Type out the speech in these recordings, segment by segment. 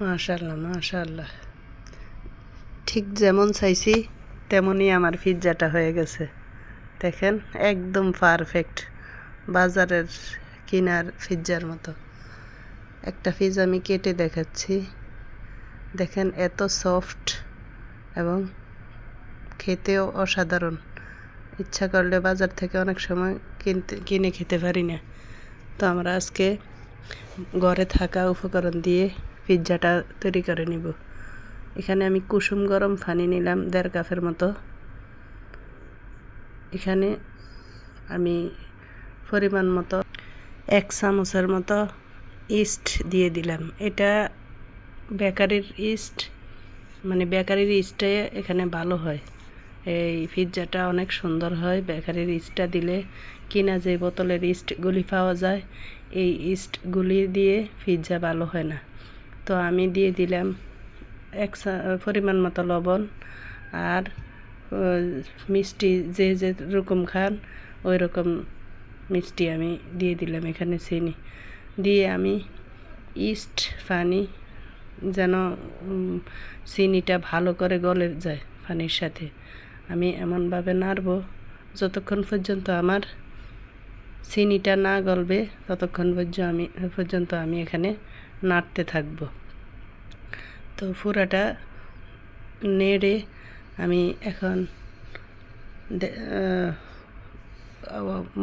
মাশাল্লাহ মাশাল্লাহ ঠিক যেমন চাইছি, তেমনই আমার পিৎজাটা হয়ে গেছে। দেখেন, একদম পারফেক্ট বাজারের কিনার পিৎজার মতো। একটা পিৎজা আমি কেটে দেখাচ্ছি। দেখেন, এত সফট এবং খেতেও অসাধারণ। ইচ্ছা করলে বাজার থেকে অনেক সময় কিনতে, কিনে খেতে পারি না। তো আমরা আজকে ঘরে থাকা উপকরণ দিয়ে পিৎজাটা তৈরি করে নিব। এখানে আমি কুসুম গরম পানি নিলাম দেড় কাপের মতো। এখানে আমি পরিমাণ মতো এক চামচের মতো ইস্ট দিয়ে দিলাম। এটা বেকারির ইস্ট মানে বেকারির ইস্টে এখানে ভালো হয়। এই পিৎজাটা অনেক সুন্দর হয়। বেকারির ইস্টটা দিলে কিনা যে বোতলের ইস্টগুলি পাওয়া যায়, এই ইস্টগুলি দিয়ে পিৎজা ভালো হয় না। তো আমি দিয়ে দিলাম এক পরিমাণ মতো লবণ আর মিষ্টি যে যে রকম খান ওই রকম মিষ্টি আমি দিয়ে দিলাম এখানে চিনি। দিয়ে আমি ইস্ট পানি যেন চিনিটা ভালো করে গলে যায় পানির সাথে। আমি এমনভাবে নাড়ব যতক্ষণ পর্যন্ত আমার চিনিটা না গলবে, ততক্ষণ পর্যন্ত আমি পর্যন্ত আমি এখানে নাড়তে থাকব। তো পুরাটা নেড়ে আমি এখন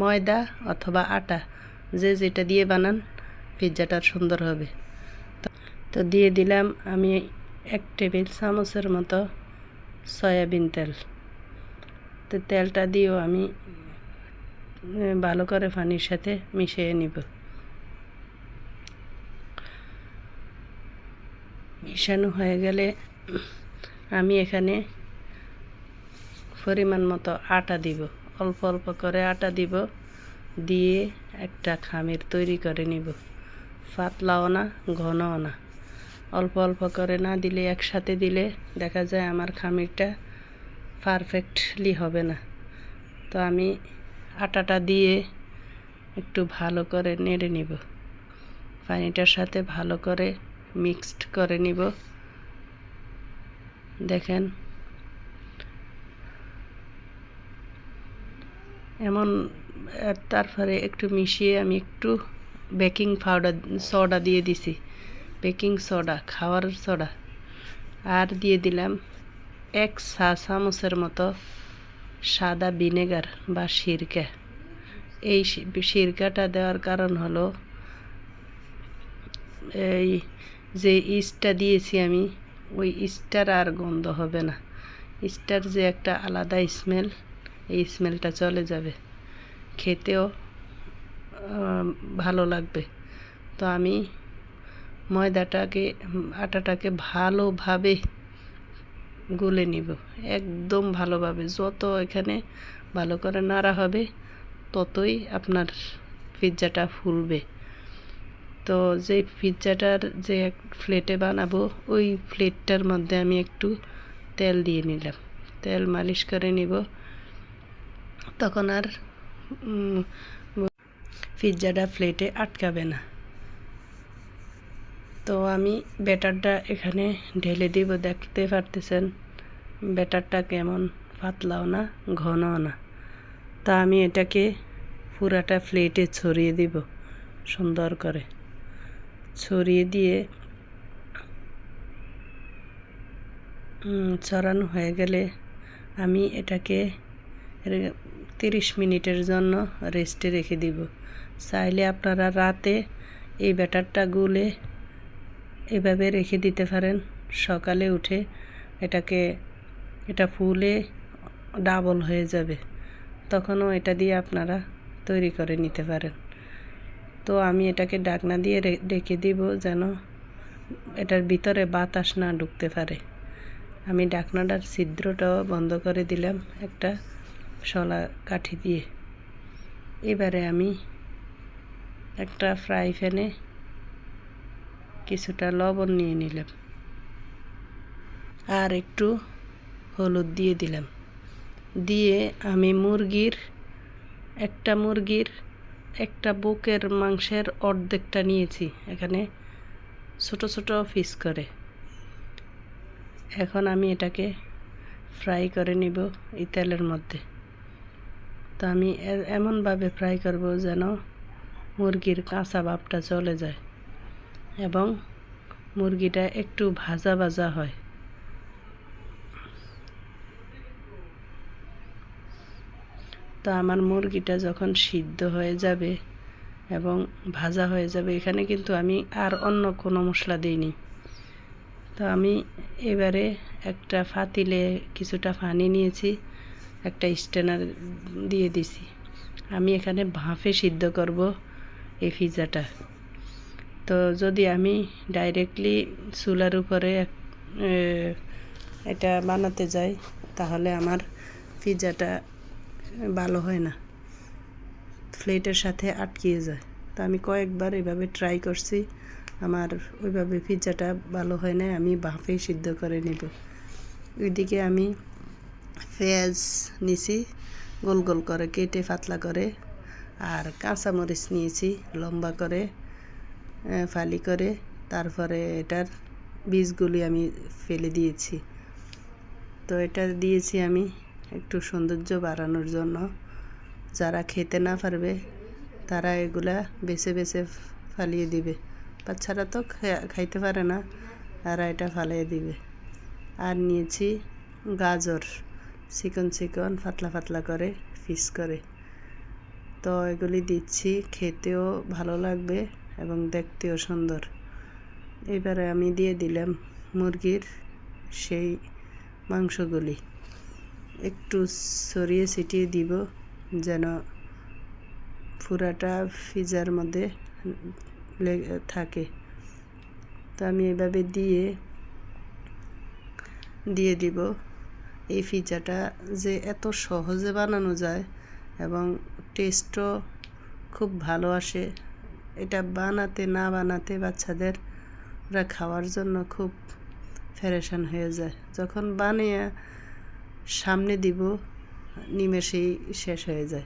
ময়দা অথবা আটা যে যেটা দিয়ে বানান, পিৎজাটা সুন্দর হবে। তো দিয়ে দিলাম আমি এক টেবিল চামচের মতো সয়াবিন তেল। তো তেলটা দিয়েও আমি ভালো করে পানির সাথে মিশিয়ে নিব। মিশানো হয়ে গেলে আমি এখানে পরিমাণ মতো আটা দিব। অল্প অল্প করে আটা দিব। দিয়ে একটা খামির তৈরি করে নিব। পাতলাও না, ঘনও না। অল্প অল্প করে না দিলে একসাথে দিলে দেখা যায় আমার খামিরটা পারফেক্টলি হবে না। তো আমি আটাটা দিয়ে একটু ভালো করে নেড়ে নিব। পানিটার সাথে ভালো করে মিক্সড করে নিব। দেখেন। এমন তারপরে একটু মিশিয়ে আমি একটু বেকিং পাউডার, সোডা দিয়ে দিছি। বেকিং সোডা, খাওয়ার সোডা। আর দিয়ে দিলাম এক চা চামচের মতো সাদা ভিনেগার বা সিরকা। এই সিরকাটা দেওয়ার কারণ হলো এই যে ইস্টটা দিয়েছি আমি, ওই ইস্টার আর গন্ধ হবে না। ইস্টার যে একটা আলাদা স্মেল, এই স্মেলটা চলে যাবে। খেতেও ভালো লাগবে। তো আমি ময়দাটাকে, আটাটাকে ভালোভাবে গুলে নিব। একদম ভালোভাবে। যত এখানে ভালো করে নাড়া হবে, ততই আপনার পিৎজাটা ফুলবে। তো যে পিৎজাটার যে প্লেটে বানাবো, ওই প্লেটটার মধ্যে আমি একটু তেল দিয়ে নিলাম। তেল মালিশ করে নিব। তখন আর পিৎজাটা প্লেটে আটকাবে না। তো আমি ব্যাটারটা এখানে ঢেলে দিব, দেখতে পারতেছেন? ব্যাটারটা কেমন পাতলাও না, ঘনও না। তা আমি এটাকে পুরাটা প্লেটে ছড়িয়ে দিব, সুন্দর করে। ছড়িয়ে দিয়ে ছড়ানো হয়ে গেলে আমি এটাকে তিরিশ মিনিটের জন্য রেস্টে রেখে দিব। চাইলে আপনারা রাতে এই ব্যাটারটা গুলে এভাবে রেখে দিতে পারেন। সকালে উঠে এটাকে, এটা ফুলে ডাবল হয়ে যাবে। তখনও এটা দিয়ে আপনারা তৈরি করে নিতে পারেন। তো আমি এটাকে ডাকনা দিয়ে রেখে দিব যেন এটার ভিতরে বাতাস না ঢুকতে পারে। আমি ডাকনাটার ছিদ্রটাও বন্ধ করে দিলাম একটা শলা কাঠি দিয়ে। এবারে আমি একটা ফ্রাই প্যানে কিছুটা লবণ নিয়ে নিলাম আর একটু হলুদ দিয়ে দিলাম। দিয়ে আমি মুরগির, একটা মুরগির একটা বুকের মাংসের অর্ধেকটা নিয়েছি এখানে ছোট ছোট পিস করে। এখন আমি এটাকে ফ্রাই করে নিব এই তেলের মধ্যে। তো আমি এমনভাবে ফ্রাই করব যেন মুরগির কাঁচা ভাবটা চলে যায় এবং মুরগিটা একটু ভাজা ভাজা হয়। তো আমার মুরগিটা যখন সিদ্ধ হয়ে যাবে এবং ভাজা হয়ে যাবে, এখানে কিন্তু আমি আর অন্য কোনো মশলা দিইনি। তো আমি এবারে একটা ফাতিলে কিছুটা পানি নিয়েছি, একটা স্ট্যানার দিয়ে দিছি। আমি এখানে ভাফে সিদ্ধ করব এই পিৎজাটা তো যদি আমি ডাইরেক্টলি চুলার উপরে এটা বানাতে যাই, তাহলে আমার পিৎজাটা ভালো হয় না। প্লেটের সাথে আটকিয়ে যায়। তো আমি কয়েকবার এভাবে ট্রাই করছি। আমার ওইভাবে পিৎজাটা ভালো হয় না আমি ভাপেই সিদ্ধ করে নেব। ওইদিকে আমি পেঁয়াজ নিছি, গোল গোল করে কেটে পাতলা করে, আর কাঁচামরিচ নিয়েছি লম্বা করে ফালি করে। তারপরে এটার বীজগুলি আমি ফেলে দিয়েছি। তো এটা দিয়েছি আমি একটু সৌন্দর্য বাড়ানোর জন্য। যারা খেতে না পারবে, তারা এগুলা বেছে বেছে ফালিয়ে দিবে। বাচ্চারা তো খাইতে পারে না, তারা এটা ফালিয়ে দিবে। আর নিয়েছি গাজর। চিকন চিকন, পাতলা পাতলা করে পিস করে। তো এগুলি দিচ্ছি, খেতেও ভালো লাগবে এবং দেখতেও সুন্দর। এবারে আমি দিয়ে দিলাম মুরগির সেই মাংসগুলি। একটু সরিয়ে ছিটিয়ে দিব যেন পুরাটা ফ্রিজার মধ্যে থাকে। তো আমি এভাবে দিয়ে দিয়ে দিব। এই পিৎজাটা যে এত সহজে বানানো যায় এবং টেস্টও খুব ভালো আসে, এটা বানাতে না বানাতে বাচ্চাদের ওরা খাওয়ার জন্য খুব ফেরেশান হয়ে যায়। যখন বানিয়ে সামনে দিব নিমেষেই শেষ হয়ে যায়।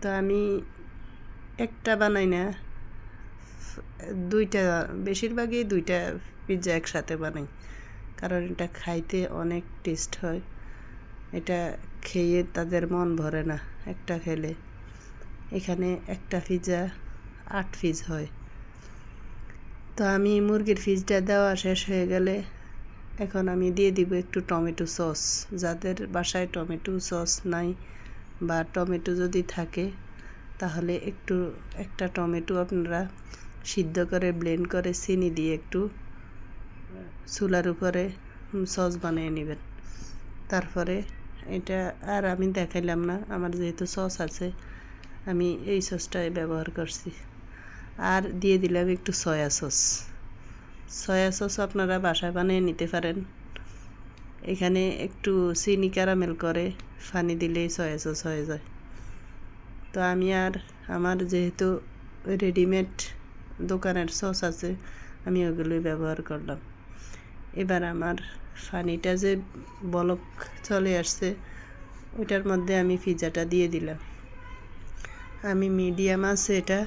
তো আমি একটা বানাই না, দুইটা, বেশিরভাগই দুইটা পিৎজা একসাথে বানাই। কারণ এটা খাইতে অনেক টেস্ট হয়। এটা খেয়ে তাদের মন ভরে না একটা খেলে। এখানে একটা পিৎজা আট পিস হয়। তো আমি মুরগির পিসটা দেওয়া শেষ হয়ে গেলে এখন আমি দিয়ে দিব একটু টমেটো সস। যাদের বাসায় টমেটো সস নাই বা টমেটো যদি থাকে, তাহলে একটু একটা টমেটো আপনারা সিদ্ধ করে ব্লেন্ড করে চিনি দিয়ে একটু চুলার উপরে সস বানিয়ে নেবেন। তারপরে এটা আর আমি দেখাইলাম না, আমার যেহেতু সস আছে, আমি এই সসটাই ব্যবহার করছি। আর দিয়ে দিলাম একটু সয়া সস। সয়া সস আপনারা বাসায় বানিয়ে নিতে পারেন। এখানে একটু চিনি ক্যারামেল করে পানি দিলেই সয়া সস হয়ে যায়। তো আমি আর আমার যেহেতু রেডিমেড দোকানের সস আছে, আমি ওগুলোই ব্যবহার করলাম। এবার আমার পানিটা যে বলক চলে আসছে, ওইটার মধ্যে আমি পিৎজাটা দিয়ে দিলাম। আমি মিডিয়াম আছে এটা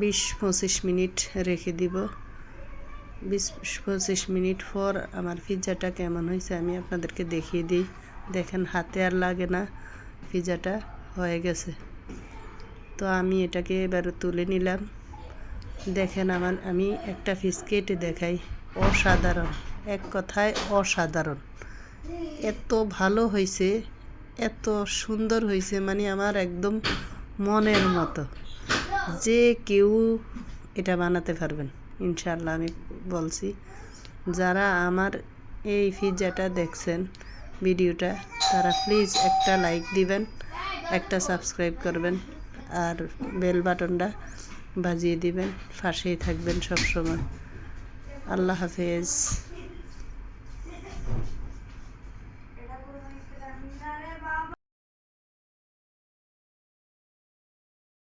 বিশ পঁচিশ মিনিট রেখে দিব। বিশ পঁচিশ মিনিট পর আমার পিৎজাটা কেমন হয়েছে আমি আপনাদেরকে দেখিয়ে দিই। দেখেন হাতে আর লাগে না পিৎজাটা হয়ে গেছে। তো আমি এটাকে এবারে তুলে নিলাম। দেখেন আমার, আমি একটা পিস কেটে দেখাই। অসাধারণ, এক কথায় অসাধারণ। এত ভালো হয়েছে, এত সুন্দর হয়েছে মানে আমার একদম মনের মতো। যে কেউ এটা বানাতে পারবেন ইনশাল্লাহ আমি বলছি। যারা আমার এই পিৎজাটা দেখছেন ভিডিওটা, তারা প্লিজ একটা লাইক দিবেন, একটা সাবস্ক্রাইব করবেন, আর বেল বাটনটা বাজিয়ে দিবেন, পাশেই থাকবেন সব সময় আল্লাহ হাফেজ।